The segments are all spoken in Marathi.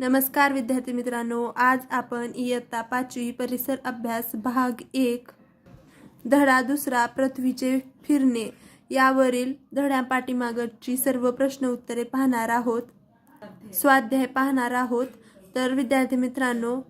नमस्कार विद्यार्थी मित्रांनो आज आपण इयत्ता पाचवी परिसर अभ्यास भाग एक धडा दुसरा पृथ्वीचे फिरणे यावरील धड्या पाठीमागची सर्व प्रश्न उत्तरे पाहणार आहोत. स्वाध्याय पाहणार आहोत. तर विद्यार्थी मित्रांनो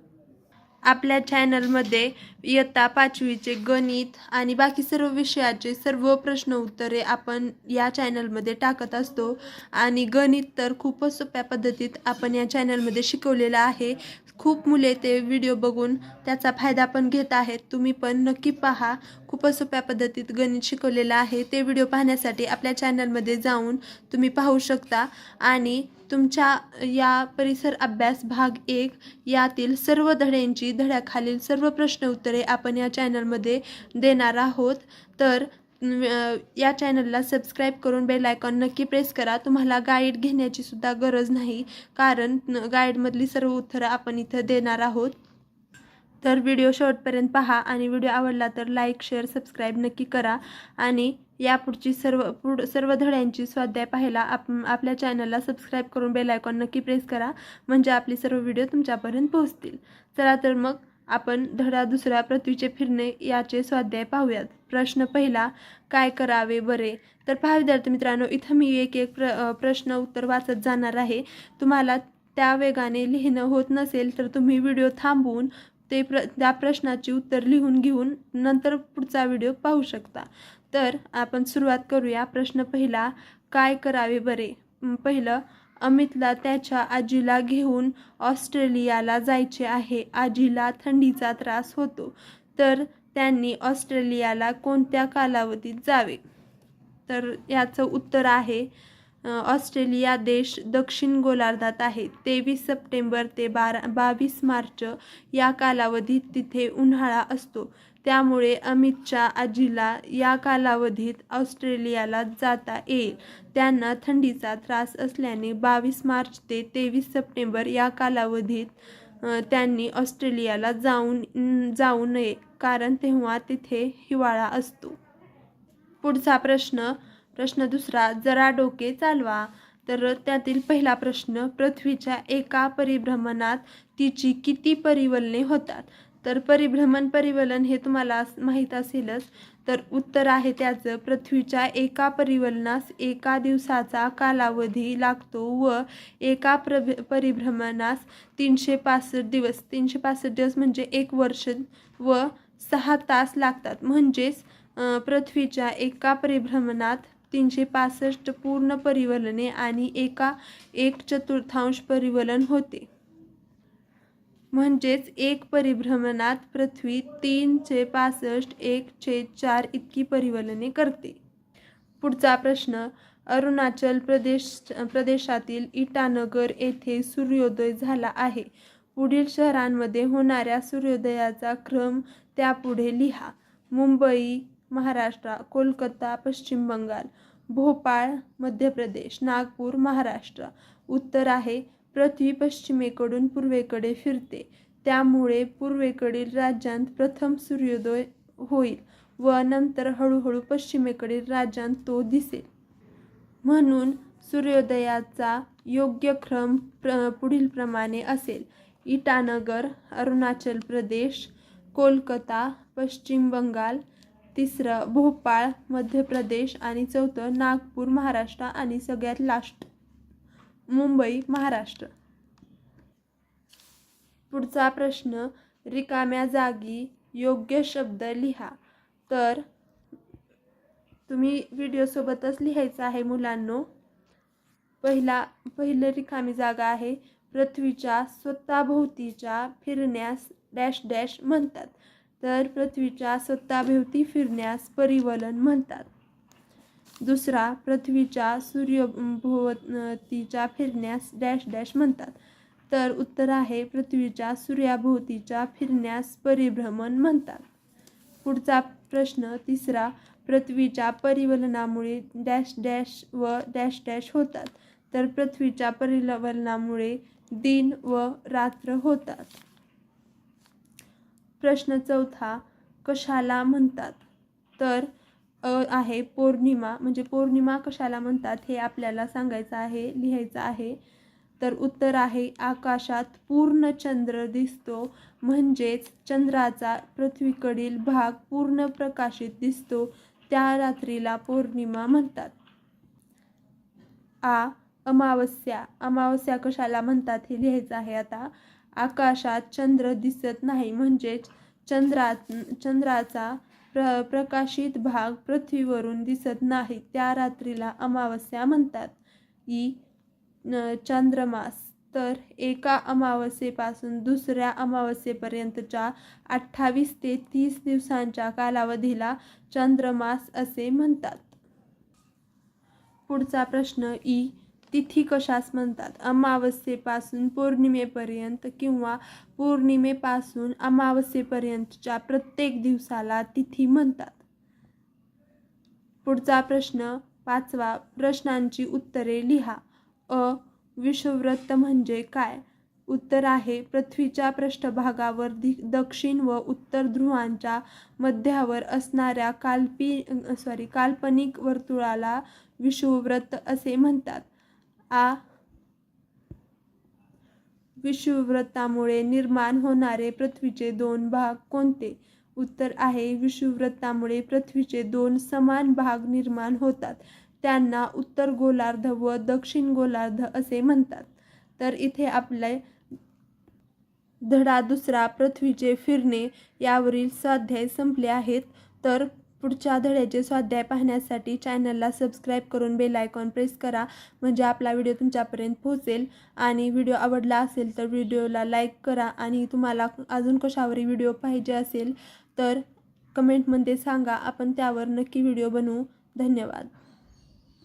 आपल्या चॅनलमध्ये इयत्ता पाचवीचे गणित आणि बाकी सर्व विषयाचे सर्व प्रश्न उत्तरे आपण या चॅनलमध्ये टाकत असतो. आणि गणित तर खूपच सोप्या पद्धतीत आपण या चॅनलमध्ये शिकवलेलं आहे. खूप मुले ते व्हिडिओ बघून त्याचा फायदा पण घेत आहेत. तुम्ही पण नक्की पहा. खूपच सोप्या पद्धतीत गणित शिकवलेलं आहे. ते व्हिडिओ पाहण्यासाठी आपल्या चॅनलमध्ये जाऊन तुम्ही पाहू शकता. आणि तुमच्या या परिसर अभ्यास भाग एक यातील सर्व धड्यांची धड्याखालील सर्व प्रश्न उत्तरे आपण या चॅनलमध्ये देणार आहोत. तर या चॅनलला सबस्क्राईब करून बेल आयकॉन नक्की प्रेस करा. तुम्हाला गाईड घेण्याची सुद्धा गरज नाही कारण गाईडमधली सर्व उत्तरं आपण इथं देणार आहोत. तर व्हिडिओ शेवटपर्यंत पहा आणि व्हिडिओ आवडला तर लाईक शेअर सबस्क्राईब नक्की करा. आणि यापुढची सर्व पुढ सर्व धड्यांची स्वाध्याय पाहायला आप आपल्या चॅनलला सबस्क्राईब करून बेल आयकॉन नक्की प्रेस करा म्हणजे आपली सर्व व्हिडिओ तुमच्यापर्यंत पोहोचतील. चला तर मग आपण धडा दुसरा पृथ्वीचे फिरणे याचे स्वाध्याय पाहूयात. प्रश्न पहिला काय करावे बरे? तर पहा विद्यार्थी मित्रांनो इथं मी एक एक प्र प्रश्न उत्तर वाचत जाणार आहे. तुम्हाला त्या वेगाने लिहिणं होत नसेल तर तुम्ही व्हिडिओ थांबवून ते प्र त्या प्रश्नाची उत्तर लिहून घेऊन नंतर पुढचा व्हिडिओ पाहू शकता. तर आपण सुरुवात करूया प्रश्न पहिला काय करावे बरे? पहिलं अमितला त्याच्या आजीला घेऊन ऑस्ट्रेलियाला जायचे आहे. आजीला थंडीचा त्रास होतो. तर त्यांनी ऑस्ट्रेलियाला कोणत्या कालावधीत जावे? तर याचं उत्तर आहे ऑस्ट्रेलिया देश दक्षिण गोलार्धात आहे. तेवीस सप्टेंबर ते बारा बावीस मार्च या कालावधीत तिथे उन्हाळा असतो. त्यामुळे अमितच्या आजीला या कालावधीत ऑस्ट्रेलियाला जाता येईल. त्यांना थंडीचा त्रास असल्याने बावीस मार्च ते तेवीस सप्टेंबर या कालावधीत त्यांनी ऑस्ट्रेलियाला जाऊन जाऊ नये कारण तेव्हा तिथे हिवाळा असतो. पुढचा प्रश्न प्रश्न दुसरा जरा डोके चालवा. तर त्यातील पहिला प्रश्न पृथ्वीच्या एका परिभ्रमणात तिची किती परिवलने होतात? तर परिभ्रमण परिवलन हे तुम्हाला माहीत असेलच. तर उत्तर आहे त्याचं पृथ्वीच्या एका परिवलनास एका दिवसाचा कालावधी लागतो व एका प्रभ परिभ्रमणास तीनशे पासष्ट दिवस. तीनशे पासष्ट दिवस म्हणजे एक वर्ष व सहा तास लागतात. म्हणजेच पृथ्वीच्या एका परिभ्रमणात तीनशे पासष्ट पूर्ण परिवलने आणि एका एक चतुर्थांश परिवलन होते. म्हणजेच एक परिभ्रमणात पृथ्वी तीनशे पासष्ट एक छेद चार इतकी परिवलने करते. पुढचा प्रश्न अरुणाचल प्रदेश प्रदेशातील इटानगर येथे सूर्योदय झाला आहे. पुढील शहरांमध्ये होणाऱ्या सूर्योदयाचा क्रम त्यापुढे लिहा. मुंबई महाराष्ट्र कोलकाता पश्चिम बंगाल भोपाळ मध्य प्रदेश नागपूर महाराष्ट्र. उत्तर आहे पृथ्वी पश्चिमेकडून पूर्वेकडे फिरते. त्यामुळे पूर्वेकडील राज्यांत प्रथम सूर्योदय होईल व नंतर हळूहळू पश्चिमेकडील राज्यांत तो दिसेल. म्हणून सूर्योदयाचा योग्य क्रम प्र पुढीलप्रमाणे असेल. इटानगर अरुणाचल प्रदेश कोलकाता पश्चिम बंगाल तिसरं भोपाळ मध्य प्रदेश आणि चौथं नागपूर महाराष्ट्र आणि सगळ्यात लास्ट. मुंबई महाराष्ट्र. पुढचा प्रश्न रिकाम्या जागी योग्य शब्द लिहा. तर तुम्ही व्हिडिओसोबतच लिहायचं आहे मुलांनो. पहिला पहिलं रिकामी जागा आहे. पृथ्वीच्या स्वतःभोवतीच्या फिरण्यास डॅश डॅश म्हणतात. तर पृथ्वीच्या स्वतःभोवती फिरण्यास परिवलन म्हणतात. दुसरा पृथ्वीच्या सूर्यभोवतीच्या फिरण्यास डॅश डॅश म्हणतात. तर उत्तर आहे पृथ्वीच्या सूर्याभोवतीच्या फिरण्यास परिभ्रमण म्हणतात. पुढचा प्रश्न तिसरा पृथ्वीच्या परिवलनामुळे डॅश डॅश व डॅश डॅश होतात. तर पृथ्वीच्या परिवलनामुळे दिन व रात्र होतात. प्रश्न चौथा कशाला म्हणतात? तर अ आहे. पौर्णिमा म्हणजे पौर्णिमा कशाला म्हणतात हे आपल्याला सांगायचं आहे लिहायचं आहे. तर उत्तर आहे आकाशात पूर्ण चंद्र दिसतो. म्हणजेच चंद्राचा पृथ्वीकडील भाग पूर्ण प्रकाशित दिसतो. त्या रात्रीला पौर्णिमा म्हणतात. आ अमावस्या. अमावस्या कशाला म्हणतात हे लिहायचं आहे आता. आकाशात चंद्र दिसत नाही. म्हणजेच चंद्रा चंद्राचा प्र प्रकाशित भाग पृथ्वीवरून दिसत नाही. त्या रात्रीला अमावस्या म्हणतात. ई चंद्रमास चांद्रमास. तर एका अमावस्येपासून दुसऱ्या अमावस्येपर्यंतच्या अठ्ठावीस ते तीस दिवसांच्या कालावधीला चंद्रमास असे म्हणतात. पुढचा प्रश्न ई तिथी कशास म्हणतात? अमावस्येपासून पौर्णिमेपर्यंत किंवा पौर्णिमेपासून अमावस्येपर्यंतच्या प्रत्येक दिवसाला तिथी म्हणतात. पुढचा प्रश्न पाचवा प्रश्नांची उत्तरे लिहा. अ विषुववृत्त म्हणजे काय? उत्तर आहे पृथ्वीच्या पृष्ठभागावर दि दक्षिण व उत्तर ध्रुवांच्या मध्यावर असणाऱ्या काल्पी सॉरी काल्पनिक वर्तुळाला विषुववृत्त असे म्हणतात. आ विषुववृत्तामुळे निर्माण होणारे पृथ्वीचे दोन भाग कोणते? उत्तर आहे विषुववृत्तामुळे पृथ्वीचे दोन समान भाग निर्माण होतात. त्यांना उत्तर गोलार्ध व दक्षिण गोलार्ध असे म्हणतात. तर इथे आपले धडा दुसरा पृथ्वीचे फिरणे यावरील स्वाध्याय संपले आहेत. तर पुढच्या धड्याचे स्वाध्याय पाहण्यासाठी चॅनलला सबस्क्राईब करून बेल आयकॉन प्रेस करा म्हणजे आपला व्हिडिओ तुमच्यापर्यंत पोहोचेल. आणि व्हिडिओ आवडला असेल तर व्हिडिओला लाईक करा आणि तुम्हाला अजून कशावरही व्हिडिओ पाहिजे असेल तर कमेंटमध्ये सांगा. आपण त्यावर नक्की व्हिडिओ बनवू. धन्यवाद.